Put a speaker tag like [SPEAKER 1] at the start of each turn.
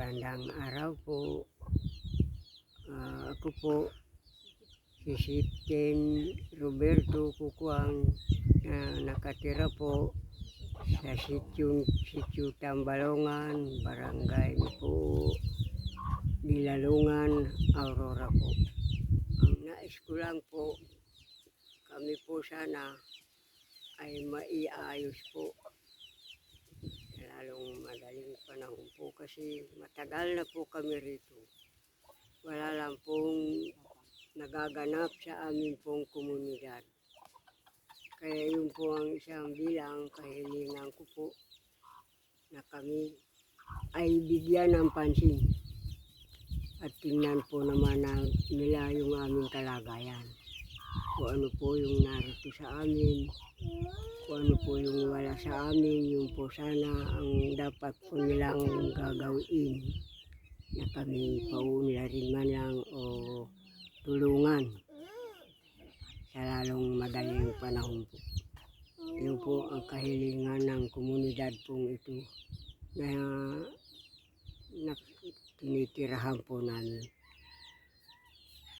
[SPEAKER 1] Magandang araw po. Ah, ako po si Sipken Roberto Kukuang na nakatira po sa sityo, sityo Tambalongan, Barangay po, Dilalungan, Aurora po. Ang nais ko lang po, kami po sana ay maiayos po lalong kasi matagal na po kami rito. Wala lang pong nagaganap sa amin pong komunidad. Kaya yun po ang isang bilang kahilingan ko po na kami ay bigyan ng pansin at tingnan po naman na nila yung aming kalagayan. Kung ano po yung narito sa amin, ano po yung wala sa amin, yung po sana ang dapat po nilang gagawin na kami paunlarin man lang o tulungan sa lalong madaling panahon po. Yun po ang kahilingan ng komunidad pong ito na, na tinitirahan po namin.